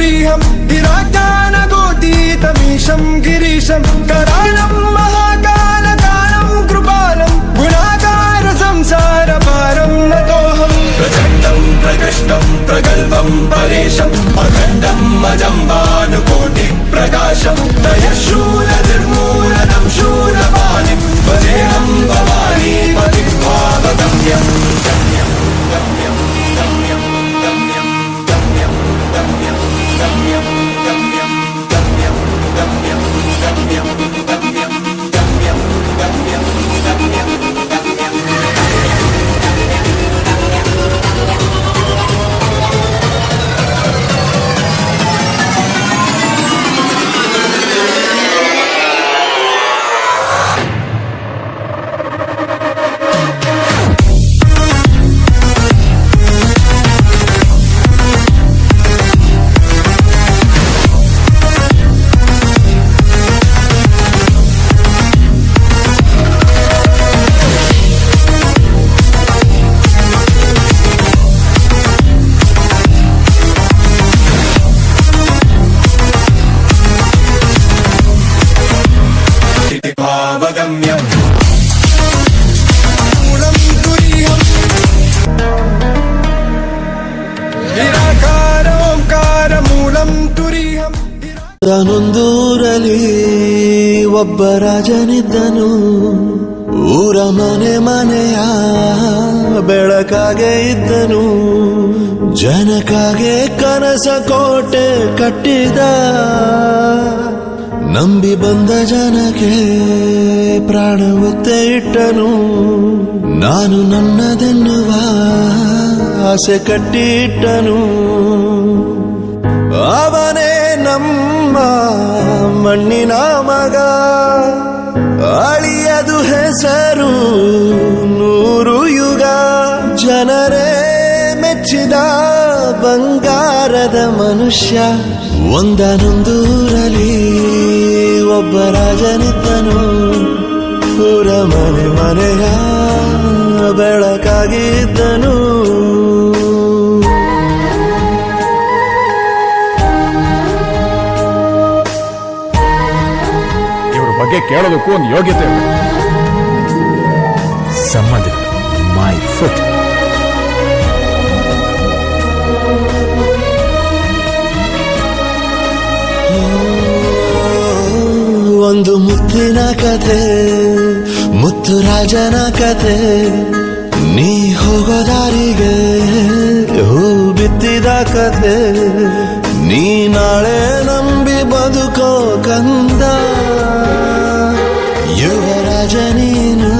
ഭൂരിഹം ഹിരാജാനഗോതീതമീശം ഗിരീശം കരാളം മഹാകാലകാലം കൃപാലം ഗുണാകാര സംസാര പാരം നതോഹം പ്രചണ്ഡം പ്രകൃഷ്ടം പ്രഗൽഭം പരേശം അഖണ്ഡം അജംബാനുകോടി പ്രകാശം ദയശൂലനിർമ്മ അവഗമ്യം ೂರಲ್ಲಿ ಒಬ್ಬ ರಾಜನಿದ್ದನು. ಊರ ಮನೆ ಮನೆಯ ಬೆಳಕಾಗೆ ಇದ್ದನು. ಜನಕಾಗೆ ಕನಸ ಕೋಟೆ ಕಟ್ಟಿದ. ನಂಬಿ ಬಂದ ಜನಕ್ಕೆ ಪ್ರಾಣ ಒತ್ತೆ ನಾನು ನನ್ನದೆನ್ನುವ ಆಸೆ ಕಟ್ಟಿಟ್ಟನು. ಅವನೇ ನಮ್ಮ ಮಣ್ಣಿನ ಮಗ. ಅಳಿಯದು ಹೆಸರು ನೂರು ಯುಗ. ಜನರೇ ಮೆಚ್ಚಿದ ಬಂಗಾರದ ಮನುಷ್ಯ. ಒಂದನೊಂದೂರಲ್ಲಿ ಒಬ್ಬ ರಾಜನಿದ್ದನು. ಮನೆಯ ಬೆಳಕಾಗಿದ್ದನು. ಇವ್ರ ಬಗ್ಗೆ ಕೇಳೋದಕ್ಕೂ ಒಂದು ಯೋಗ್ಯತೆ ಸಂಬಂಧ ಸಂಬಂಧಗಳು ಮೈ ಫುಟ್ ಒಂದು ಮುತ್ತಿನ ಕಥೆ. ರಾಜನ ಕತೆ. ನೀ ಹೋಗೋ ದಾರಿಗೆ ಹೂ ಬಿತ್ತಿದ ಕತೆ. ನೀ ನಾಳೆ ನಂಬಿ ಬದುಕೋ ಕಂದ. ಯುವರಾಜನ